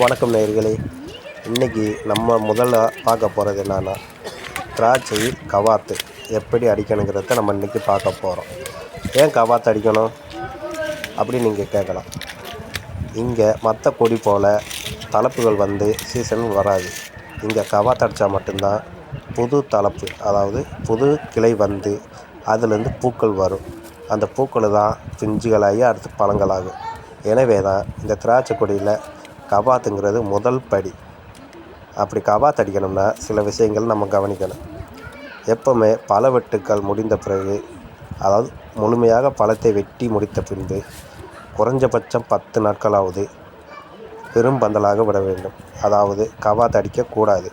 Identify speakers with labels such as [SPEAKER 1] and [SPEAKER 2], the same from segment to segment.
[SPEAKER 1] வணக்கம் நேயர்களே. இன்றைக்கி நம்ம முதல்ல பார்க்க போகிறது என்னன்னா திராட்சை கவாத்து எப்படி அடிக்கணுங்கிறத நம்ம இன்றைக்கி பார்க்க போகிறோம் ஏன் கவாத்து அடிக்கணும்? அப்படி நீங்கள் கேட்கலாம். இங்கே மற்ற கொடி போல் தலைப்புகள் வந்து சீசன் வராது. இங்கே கவாத்து அடித்தா மட்டும்தான் புது தலைப்பு அதாவது புது கிளை வந்து அதுலேருந்து பூக்கள் வரும். அந்த பூக்கள் தான் பிஞ்சுகளாகி அடுத்து பழங்களாகும். எனவே தான் இந்த திராட்சை கொடியில் கபாத்துங்கிறது முதல் படி. அப்படி கபாத் அடிக்கணும்னா சில விஷயங்கள் நம்ம கவனிக்கணும். எப்போவுமே பல வெட்டுக்கள் முடிந்த பிறகு அதாவது முழுமையாக பழத்தை வெட்டி முடித்த பின்பு குறைஞ்சபட்சம் பத்து நாட்களாவது பெரும் பந்தலாக விட வேண்டும். அதாவது கபாத் அடிக்கக்கூடாது.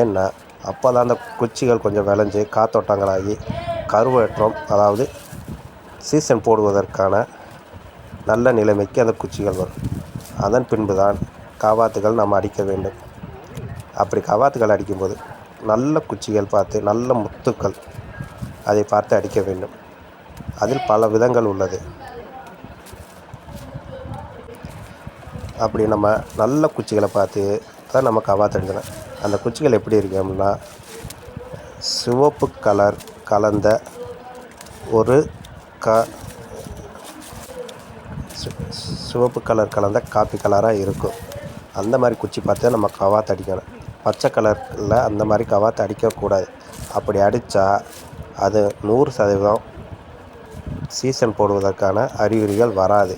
[SPEAKER 1] ஏன்னா அப்போ தான் அந்த குச்சிகள் கொஞ்சம் விளைஞ்சு காத்தோட்டங்களாகி கருவேற்றம் அதாவது சீசன் போடுவதற்கான நல்ல நிலைமைக்கு அந்த குச்சிகள் வரும். அதன் பின்பு தான் கவாத்துகள் நம்ம அடிக்க வேண்டும். அப்படி கவாத்துகள் அடிக்கும்போது நல்ல குச்சிகள் பார்த்து நல்ல முத்துக்கள் அதை பார்த்து அடிக்க வேண்டும். அதில் பல விதங்கள் உள்ளது. அப்படி நம்ம நல்ல குச்சிகளை பார்த்து தான் நம்ம கவாத்து அடிக்கணும். அந்த குச்சிகள் எப்படி இருக்கு அப்படின்னா சிவப்பு கலர் கலந்த ஒரு க சிவப்பு கலர் கலந்த காப்பி கலராக இருக்கும். அந்த மாதிரி குச்சி பார்த்து நம்ம கவாத்து அடிக்கணும். பச்சை கலரில் அந்த மாதிரி கவாத்து அடிக்கக்கூடாது. அப்படி அடித்தா அது நூறு சதவீதம் சீசன் போடுவதற்கான அறிகுறிகள் வராது.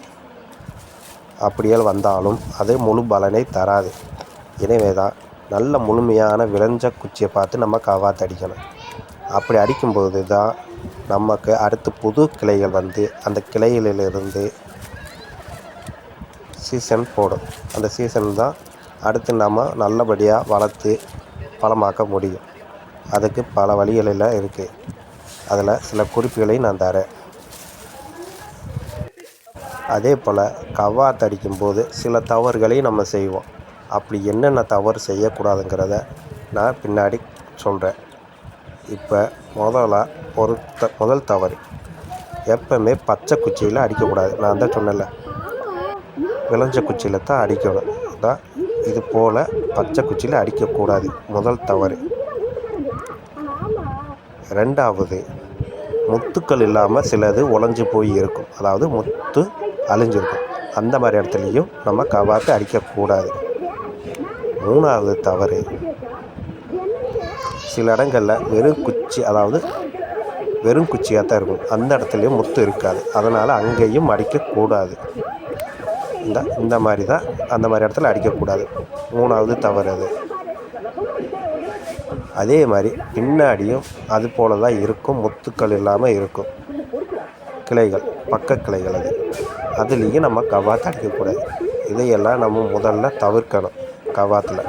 [SPEAKER 1] அப்படியே வந்தாலும் அது முழு பலனை தராது. எனவே தான் நல்ல முழுமையான விளைஞ்ச குச்சியை பார்த்து நம்ம கவாத்து அடிக்கணும். அப்படி அடிக்கும்போது தான் நமக்கு அடுத்து புது கிளைகள் வந்து அந்த கிளைகளிலிருந்து சீசன் போடும். அந்த சீசன் தான் அடுத்து நம்ம நல்லபடியாக வளர்த்து பழமாக்க முடியும். அதுக்கு பல வழிகளில் இருக்குது அதில் சில குறிப்புகளை நான் தரேன். அதே போல் கவாத்து அடிக்கும்போது சில தவறுகளை நம்ம செய்வோம். அப்படி என்னென்ன தவறு செய்யக்கூடாதுங்கிறத நான் பின்னாடி சொல்கிறேன் இப்போ முதல்ல ஒரு த முதல் தவறு. எப்பவுமே பச்சை குச்சியில் அடிக்கக்கூடாது. நான் தான் சொன்னேன்ல. விளைஞ்ச குச்சியில் தான் அடிக்கணும். அதான் இது போல் பச்சை குச்சியில் அடிக்கக்கூடாது. முதல் தவறு. ரெண்டாவது முத்துக்கள் இல்லாமல் சிலது உழஞ்சி போய் இருக்கும். அதாவது முத்து அழிஞ்சிருக்கும். அந்த மாதிரி இடத்துலையும் நம்ம கவாத்து அடிக்கக்கூடாது. மூணாவது தவறு. சில இடங்களில் வெறும் குச்சி அதாவது வெறும் குச்சியாக தான் இருக்கும். அந்த இடத்துலையும் முத்து இருக்காது. அதனால் அங்கேயும் அடிக்கக்கூடாது. இந்த இந்த மாதிரி தான் அந்த மாதிரி இடத்துல அடிக்கக்கூடாது. மூணாவது தவறு அது. அதே மாதிரி பின்னாடியும் அது போல தான் இருக்கும் முத்துக்கள் இல்லாமல் இருக்கும். கிளைகள் பக்க கிளைகள் அது. அதுலேயும் நம்ம கவாத்து அடிக்கக்கூடாது. இதையெல்லாம் நம்ம முதல்ல தவிர்க்கணும் கவாத்தில்.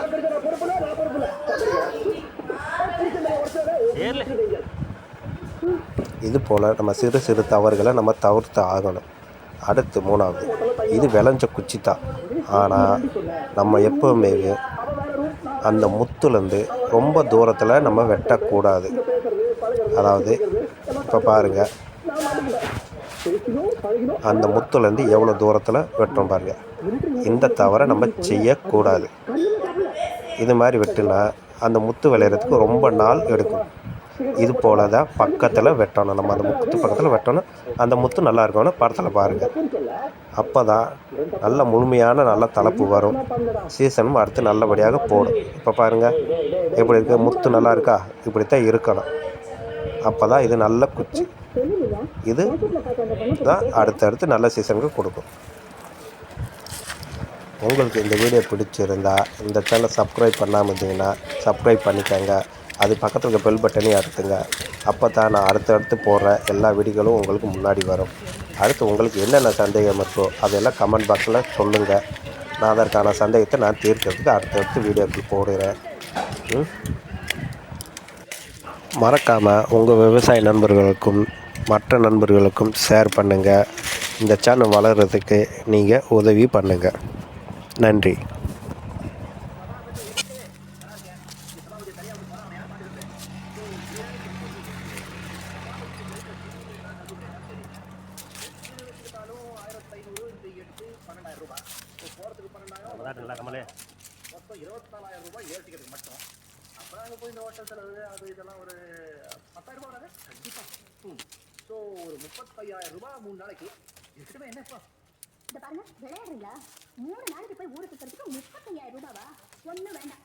[SPEAKER 1] இது போல் நம்ம சிறு சிறு தவறுகளை நம்ம தவிர்த்து ஆகணும். அடுத்து மூணாவது. இது விளைஞ்ச குச்சி தான் ஆனால் நம்ம எப்போவுமே அந்த முத்துலேருந்து ரொம்ப தூரத்தில் நம்ம வெட்டக்கூடாது. அதாவது இப்போ பாருங்கள் அந்த முத்துலேருந்து எவ்வளோ தூரத்தில் வெட்டுறோம் பாருங்கள் இந்த தவறை நம்ம செய்யக்கூடாது. இது மாதிரி வெட்டுனா அந்த முத்து விளையிறதுக்கு ரொம்ப நாள் எடுக்கும். இது போல தான் பக்கத்தில் வெட்டணும். நம்ம அந்த முத்து பக்கத்தில் வெட்டணும். அந்த முத்து நல்லா இருக்கணும் படத்தில் பாருங்கள் அப்போ தான் நல்ல முழுமையான நல்ல தலைப்பு வரும். சீசனும் அடுத்து நல்லபடியாக போடும். இப்போ பாருங்கள் எப்படி இருக்கு? முத்து நல்லா இருக்கா? இப்படி தான் இருக்கணும். அப்போ தான் இது நல்ல குச்சி. இது தான் அடுத்தடுத்து நல்ல சீசனுக்கு கொடுக்கும். உங்களுக்கு இந்த வீடியோ பிடிச்சிருந்தா இந்த சேனலை சப்ஸ்கிரைப் பண்ணாமல் இருந்தீங்கன்னா சப்ஸ்கிரைப் பண்ணிக்கோங்க. அது பக்கத்தில் இருக்க பெல் பட்டனையும் அழுத்துங்க அப்போ தான் நான் அடுத்தடுத்து போடுற எல்லா வீடியோகளும் உங்களுக்கு முன்னாடி வரும். அடுத்து உங்களுக்கு என்னென்ன சந்தேகம் இருக்கோ அதெல்லாம் கமெண்ட் பாக்ஸில் சொல்லுங்கள் நான் அதற்கான சந்தேகத்தை நான் தீர்க்கிறதுக்கு அடுத்தடுத்து வீடியோக்கு போடுறேன். மறக்காமல் உங்கள் விவசாய நண்பர்களுக்கும் மற்ற நண்பர்களுக்கும் ஷேர் பண்ணுங்கள் இந்த சேனல் வளர்கிறதுக்கு நீங்கள் உதவி பண்ணுங்கள் நன்றி.
[SPEAKER 2] ஆயிரத்தி ஐநூறு இந்த எட்டு பன்னெண்டாயிரம் ரூபாய் இப்போ போகிறதுக்கு பன்னெண்டாயிரம் தாட்டுங்களா கமலே மொத்தம் இருபத்தாலாயிரம் ரூபாய் ஏர் டிக்கெட்டுக்கு மட்டும். அப்புறம் அங்கே போய் இந்த ஹோட்டல் செலவு அது இதெல்லாம் ஒரு பத்தாயிரம் ரூபாய் வராது. கண்டிப்பா. ம். ஸோ ஒரு முப்பத்தையாயிரம் ரூபாய் மூணு நாளைக்கு. இருக்கட்டுமே என்ன இப்போ?
[SPEAKER 3] இந்த பாருங்க விளையாடுறீங்களா? மூணு நாளைக்கு போய் ஊருக்கு சுத்துறதுக்கு முப்பத்தையாயிரம் ரூபாவா? ஒன்றும் வேண்டாம்.